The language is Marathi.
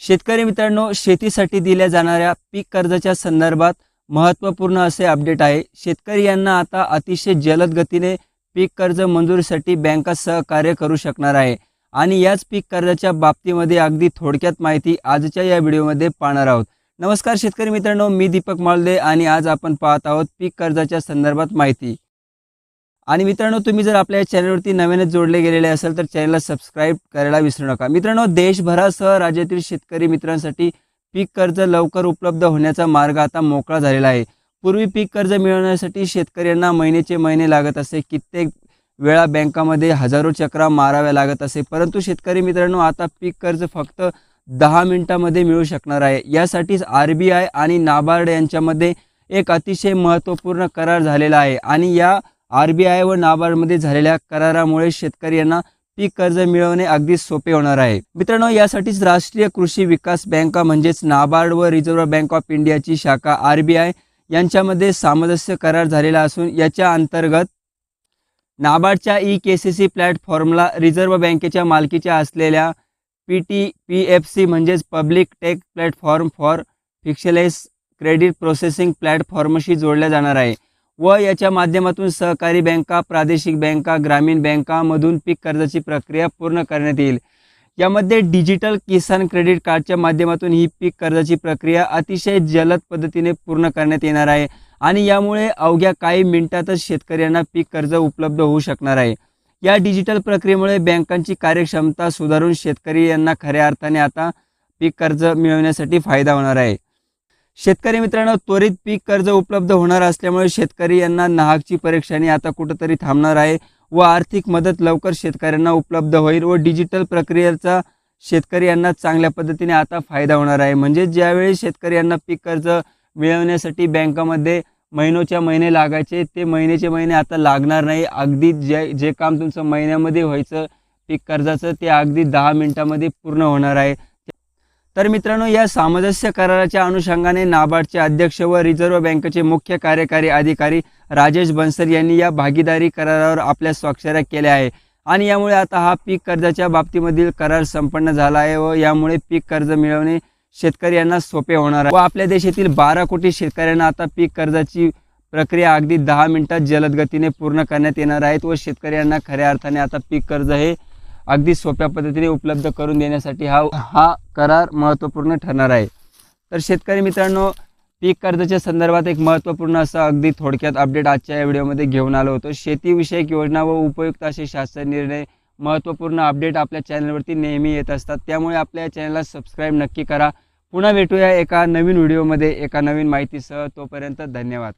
शेतकरी मित्रांनो शेतीसाठी दिल्या जाणाऱ्या पीक कर्जाच्या संदर्भात महत्त्वपूर्ण असे अपडेट आहे. शेतकरी यांना आता अतिशय जलद गतीने पीक कर्ज मंजुरीसाठी बँका सहकार्य करू शकणार आहे. आणि याच पीक कर्जाच्या बाबतीमध्ये अगदी थोडक्यात माहिती आजच्या या व्हिडिओमध्ये पाहणार आहोत. नमस्कार शेतकरी मित्रांनो मी दीपक माळदे आणि आज आपण पाहत आहोत पीक कर्जाच्या संदर्भात माहिती. आणि मित्रांनो तुम्ही जर आपल्या चॅनलवरती नव्यानेच जोडले गेलेले असाल तर चॅनलला सबस्क्राईब करायला विसरू नका. मित्रांनो देशभरासह राज्यातील शेतकरी मित्रांसाठी पीक कर्ज लवकर उपलब्ध होण्याचा मार्ग आता मोकळा झालेला आहे. पूर्वी पीक कर्ज मिळवण्यासाठी शेतकऱ्यांना महिन्याचे महिने लागत असे कित्येक वेळा बँकामध्ये हजारो चक्रा माराव्या लागत असे परंतु शेतकरी मित्रांनो आता पीक कर्ज फक्त दहा मिनिटामध्ये मिळू शकणार आहे. यासाठीच आर बी आय आणि नाबार्ड यांच्यामध्ये एक अतिशय महत्त्वपूर्ण करार झालेला आहे. आणि या आर बी आय व नाबार्डमध्ये झालेल्या करारामुळे शेतकरी यांना पीक कर्ज मिळवणे अगदी सोपे होणार आहे. मित्रांनो यासाठीच राष्ट्रीय कृषी विकास बँका म्हणजेच नाबार्ड व रिझर्व्ह बँक ऑफ इंडियाची शाखा आर बी आय यांच्यामध्ये सामंजस्य करार झालेला असून याच्या अंतर्गत नाबार्डच्या ई के सी सी प्लॅटफॉर्मला रिझर्व्ह बँकेच्या मालकीच्या असलेल्या P T P F C म्हणजेच public tech platform for frictionless credit processing प्लॅटफॉर्मशी जोडल्या जाणार आहे. व याच्या माध्यमातून सहकारी बँका प्रादेशिक बँका ग्रामीण बँकामधून पीक कर्जाची प्रक्रिया पूर्ण करण्यात येईल. यामध्ये डिजिटल किसान क्रेडिट कार्डच्या माध्यमातून ही पीक कर्जाची प्रक्रिया अतिशय जलद पद्धतीने पूर्ण करण्यात येणार आहे आणि यामुळे अवघ्या काही मिनिटातच शेतकऱ्यांना पीक कर्ज उपलब्ध होऊ शकणार आहे. या डिजिटल प्रक्रियेमुळे बँकांची कार्यक्षमता सुधारून शेतकरी यांना खऱ्या अर्थाने आता पीक कर्ज मिळवण्यासाठी फायदा होणार आहे. शेतकरी मित्रांनो त्वरित पीक कर्ज उपलब्ध होणार असल्यामुळे शेतकरी यांना नाहकची परीक्षाने आता कुठंतरी थांबणार आहे व आर्थिक मदत लवकर शेतकऱ्यांना उपलब्ध होईल व डिजिटल प्रक्रियेचा शेतकरी यांना चांगल्या पद्धतीने आता फायदा होणार आहे. म्हणजे ज्यावेळी शेतकरी यांना पीक कर्ज मिळवण्यासाठी बँकामध्ये महिनोच्या महिने लागायचे ते महिन्याचे महिने आता लागणार नाही. अगदी जे जे काम तुमचं महिन्यामध्ये व्हायचं पीक कर्जाचं ते अगदी दहा मिनटामध्ये पूर्ण होणार आहे. तर मित्रांनो या सामंजस्य कराराच्या अनुषंगाने नाबार्डचे अध्यक्ष व रिझर्व्ह बँकेचे मुख्य कार्यकारी अधिकारी राजेश बन्सल यांनी या भागीदारी करारावर आपल्या स्वाक्षऱ्या केल्या आहे. आणि यामुळे आता हा पीक कर्जाच्या बाबतीमधील करार संपन्न झाला आहे व यामुळे पीक कर्ज मिळवणे शेतकरी यांना सोपे होणार आहे. व आपल्या देशातील बारा कोटी शेतकऱ्यांना आता पीक कर्जाची प्रक्रिया अगदी दहा मिनिटात जलद गतीने पूर्ण करण्यात येणार आहेत व शेतकऱ्यांना खऱ्या अर्थाने आता पीक कर्ज हे अगदी सोप्या पद्धतीने उपलब्ध करून देण्यासाठी हा हा करार महत्त्वपूर्ण ठरणार आहे. तर शेतकरी मित्रांनो पीक कर्जाच्या संदर्भात एक महत्त्वपूर्ण असं अगदी थोडक्यात अपडेट आजच्या या व्हिडिओमध्ये घेऊन आलो होतो. शेतीविषयक योजना व उपयुक्त असे शासन निर्णय महत्त्वपूर्ण अपडेट आपल्या चॅनलवरती नेहमी येत असतात. त्यामुळे आपल्या चॅनलला सबस्क्राईब नक्की करा. पुन्हा भेटूया एका नवीन व्हिडिओमध्ये एका नवीन माहितीसह. तोपर्यंत धन्यवाद.